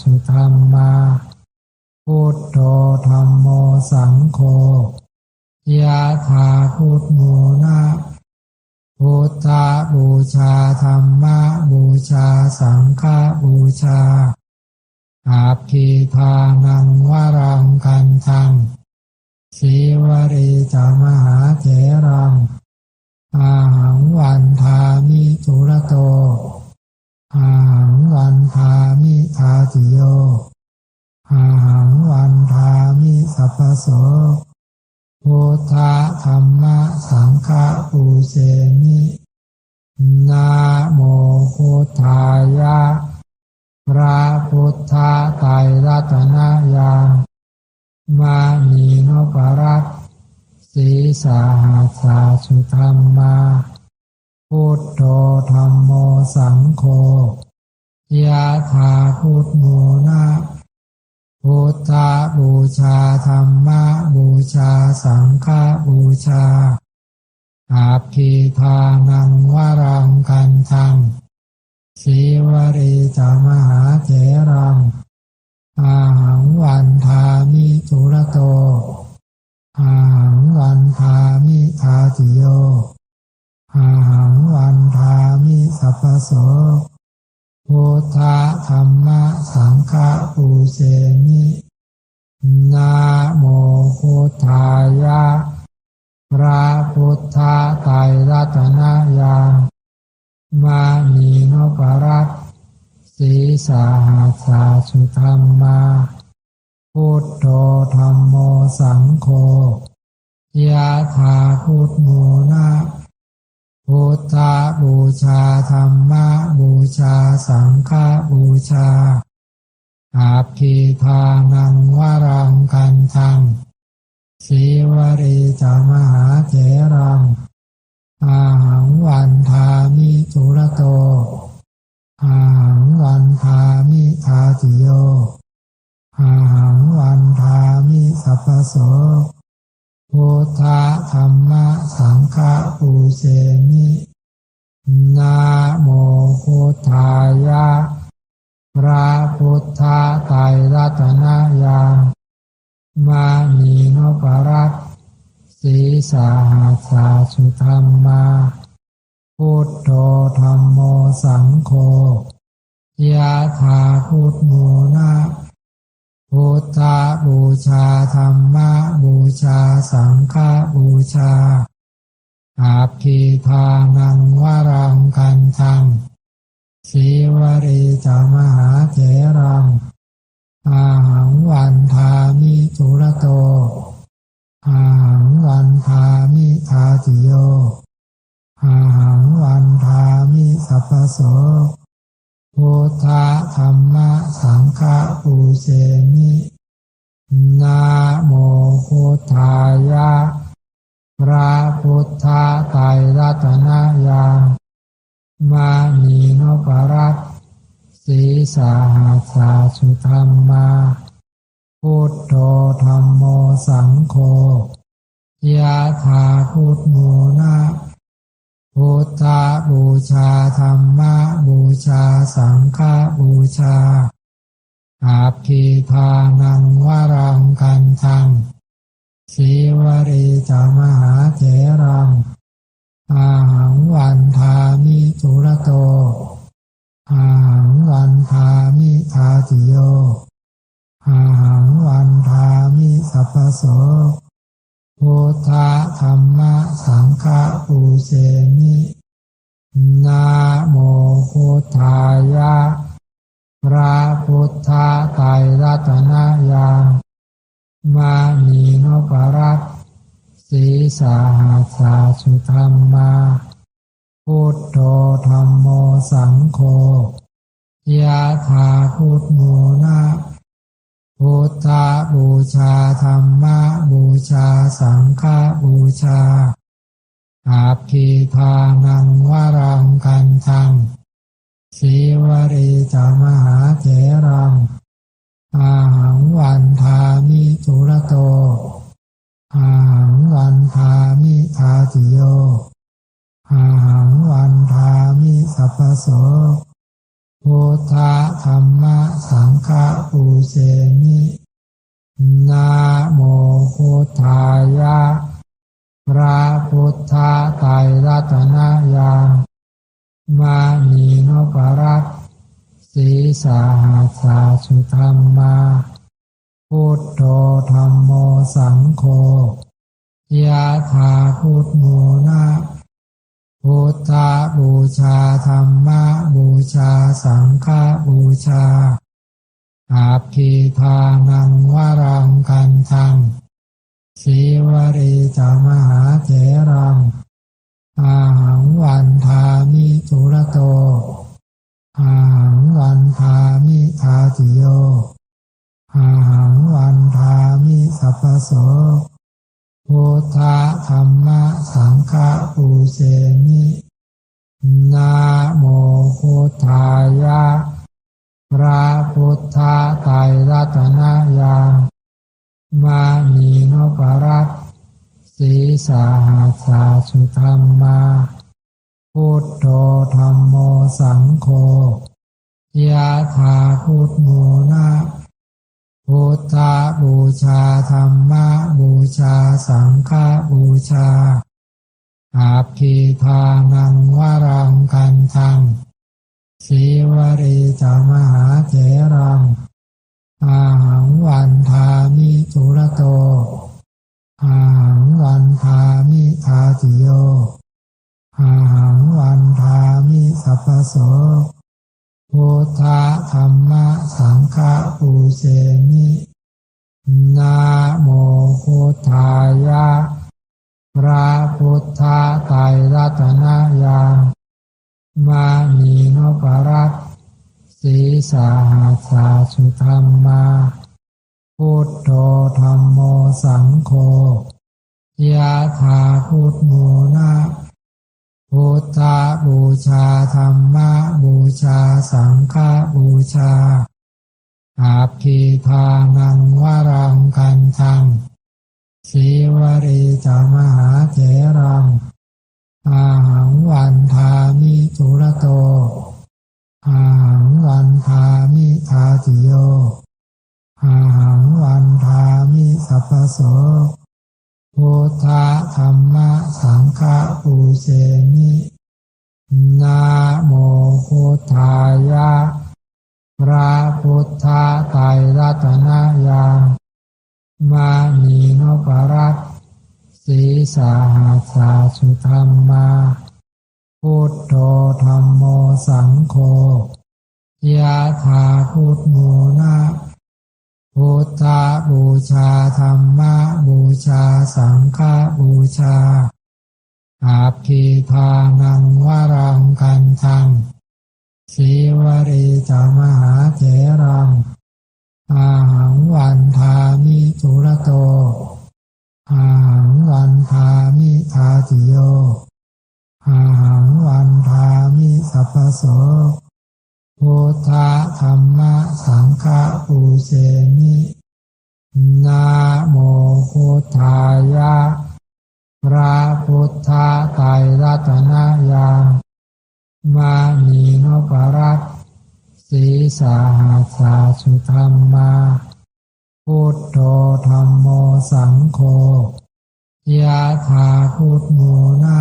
สุธรรมา พุทโธธรรมโมสังโฆยะถาพุทโมนะพุทธบูชาธรรมะบูชาสังฆบูชา อาภิทานังวรังกันทังสีวรีจามหาเถรังอาหังวันทามิจุระโต อาหังวันทามิทาติโยอาหังวันทามิสัพพโสพุทธธรรมะสังฆปูเสมินาโมพุทธายะพระพุทธไตรรัตนญาณมานีนปรัตสีสาหัสาสุธรรมา พุทโธธรรมโมสังโฆยะถาพุทโมนะพุทธบูชาธรรมบูชาสังฆบูชาอาภิทานังวรังกันทังสีวรีจามหาเถรังอาหังวันทามิจุระโตอาหังวันทามิทาติโย มิสัพพโสพุทธธรรมสังฆปูเสมินาโมพุทธายะพระพุทธไตรรัตนญาณมานีนปรัตน์สีสาหัสาสุธรรมาพุทโธธรรมโมสังโฆยะถาพุทโมนะ พุทธบูชาธรรมบูชาสังฆบูชาอาภิทานังวรังกันทังสีวรีจามหาเถรัง อาหังวันทามิจุรโต อาหังวันทามิทาติโย อาหังวันทามิสัพพโส พุทธธรรมสังฆปูเสมินาโมพุทธายะ พระพุทธไตรรัตนญาณมานีนปรัตสีสาหัสาสุธรรมา พุทโธธรรมโมสังโฆยะถาพุทโม พุทธบูชาธรรมบูชาสังฆบูชาอาภิทานังวรังกันทังสีวรีจามหาเถรัง อาหังวันทามิจุระโต อาหังวันทามิทาติโย อาหังวันทามิสัพพโส พุทธธรรมสังฆปูเสมินาโมพุทธายะพระพุทธไตรรัตนญาณมานีนปรัตสีสาหัสาสุธรรมาพุทโธธรรมโมสังโฆยะถาพุทโมนะ พุทธบูชาธรรมบูชาสังฆบูชาอาภิทานังวรังกันทังสีวรีจามหาเถรัง อาหังวันทามิจุระโต อาหังวันทามิทาติโย อาหังวันทามิสัพพโส พุทธธรรมสังฆปูเสมินาโมพุทธายะพระพุทธไตรรัตนญามานีนปรัตสีสาหาสาสุธรรมาพุทโธธรรมโมสังโฆยะถาพุทโมนะ พุทธบูชาธรรมบูชาสังฆบูชาอาภิทานังวรังกันทังสีวรีจามหาเถรัง อาหังวันทามิจุรโต อาหังวันทามิทาติโย อาหังวันทามิสัพพโส พุทธธรรมสังฆปูเสมินาโมพุทธายะพระพุทธไตรรัตนญาณมานีนปรัตสีสาหาสาสุธรรมาพุทโธธรรมโมสังโฆยะถาพุทโมนะ พุทธบูชาธรรมบูชาสังฆบูชาอาภิทานังวรังกันทังสีวรีจามหาเถรังอาหังวันทามิจุระโต อาหังวันทามิทาติโย อาหังวันทามิสัพพโสพุทธธรรมสังฆปูเส พุทโธธรรมโมสังโฆยะถาพุทโมนะพุทธบูชาธรรมะบูชาสังฆบูชาอาภิทานังวรังกันทังสีวรีจามหาเถรัง อาหังวันทามิจุรโต อาหังวันทามิทาติโย สัพพโสพุทธธรรมสังฆปูเสมินาโมพุทธายะพระพุทธไตรรัตนญาณมานีนปรัตสีสาหาสาสุธรรมา พุทโธธรรมโมสังโฆยะถาพุทโมน พุทธบูชาธรรมบูชาสังฆบูชาอาภิทานังวรังกันทังสีวรีจามหาเถรัง อาหังวันทามิจุระโต อาหังวันทามิทาติโย อาหังวันทามิสัพพโสพุทธธรรมสัง ฆปูเสมินาโมพุทธายะ พระพุทธไตรรัตนญาณมานีโนปรัตสีสาหาสาสุธรรมา พุทโธธรรมโมสังโฆยะถาพุทโมนะพุทธบูชาธรรมบูชาสังฆบูชา อาภิทานังวรังกันทังสีวรีจามหาเถรัง อาหังวันทามิจุระโต อาหังวันทามิทาติโย อาหังวันทามิสัพพโสพุทธธรรมะสังฆปูเสมินาโมพุทธายะ พระพุทธไตรรัตนญาณมานีโนปรัต สาหาสาสุธรรมาพุทโธธรรมโมสังโฆยะถาพุทโมนะ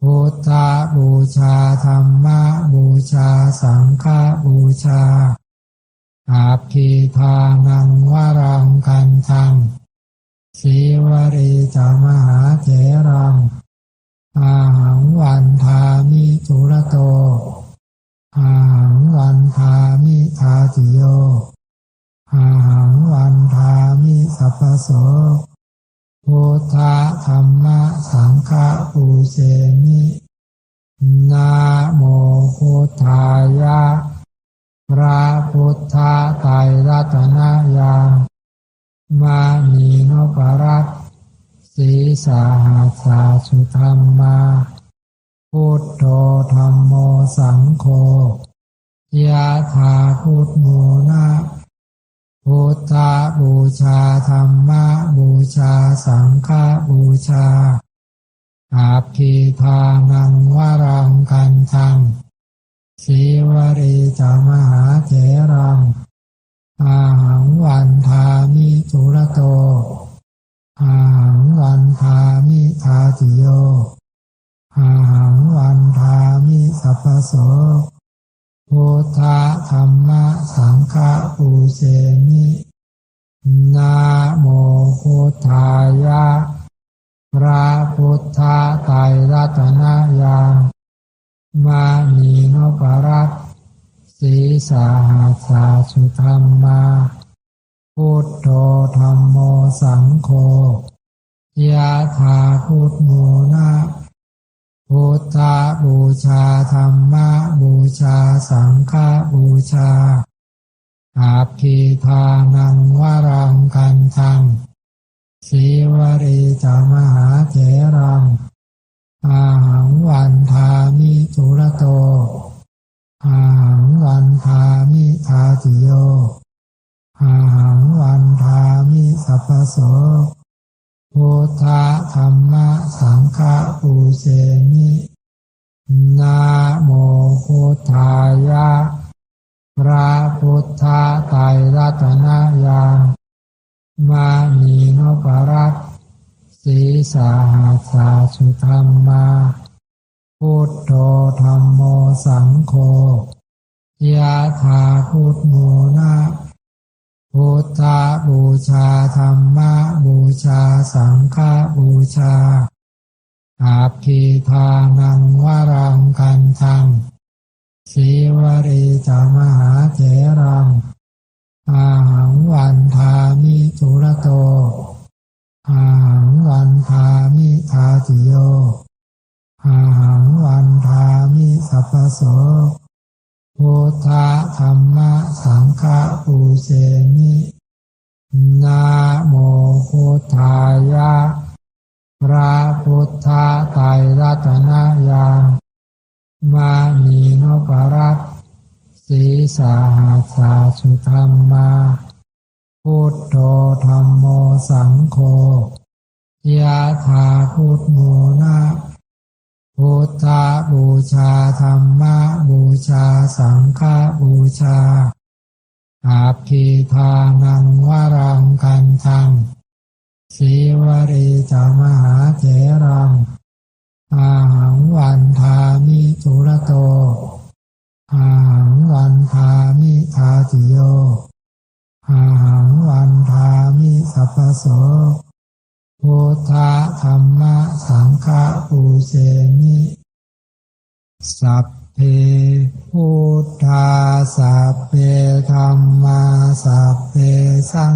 พุทธบูชาธรรมะบูชาสังฆบูชาอาภิทานังวรังกันทังสีวรีจามหาเถรังอา ธรรมสังฆปูเสมินะโมพุทธายะ พระพุทธไตรรัตนญาณมานีโนปรัตสีสาหัสาสุธรรมาพุทโธธรรมโมสังโฆยะถาพุทโมนะ พุทธบูชาธรรมบูชาสังฆบูชาอาภิทานังวรังกันทังสีวรีจามหาเถรัง อาหังวันทามิจุระโต อาหังวันทามิทาติโย อาหังวันทามิสัพพโส พุทธธรรมสังฆปูเสมินะโมพุทธายะพระพุทธไตรรัตนญาณมานีนปรัตสีสาหัสาสุธรรมาพุทโธธรรมโมสังโฆยะถาพุทโมนะ พุทธบูชาธรรมบูชาสังฆบูชาอาภิทานังวรังกันทังสีวรีจามหาเถรัง อาหังวันทามิจุรโต อาหังวันทามิทาติโย อาหังวันทามิสัพพโส พุทธธรรมสังฆปูเสมินะโมพุทธายะ พระพุทธไตรรัตนญาณมานีนปรัตสีสาหัสาสุธรรมา พุทโธธรรมโมสังโฆยะถาพุทโมนะ พุทธบูชาธรรมบูชาสังฆบูชาอาภิทานังวรังกันทังสีวรีจามหาเถรัง อาหังวันทามิจุระโต อาหังวันทามิทาติโย อาหังวันทามิสัพพโสพุทธธรรมสังฆ ปูเสมินะโมพุทธายะ พระพุทธไตรรัตนญาณมานีโนปรัตสีสาหัสสาสุธรรมา พุทโธธรรมโมสังโฆยะถาพุทโมนะพุทธบูชาธรรมบูชาสังฆบูชา อาภิทานังวรังกันทังสีวรีจามหาเถรัง อาหังวันทามิจุรโต อาหังวันทามิทาติโย อาหังวันทามิสัพพโสพุทธธรรมะสังฆปูเสมิสัพ เพพุทธาสัพเพธรรมาสัพเพสัง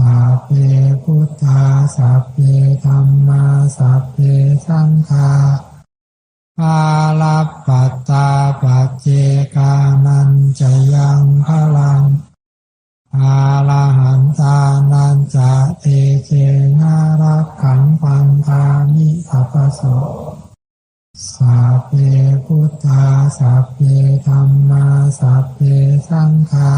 สัพเพพุทธาสัพเพธรรมาสัพเพสังฆาอาลัปปัตตาปัจเจกานันจะยังพลังอาลาหันตานันจะเอเจนารักขังปันธาโสสัพเพพุทธาสัพเพธัมมาสัพเพสังฆา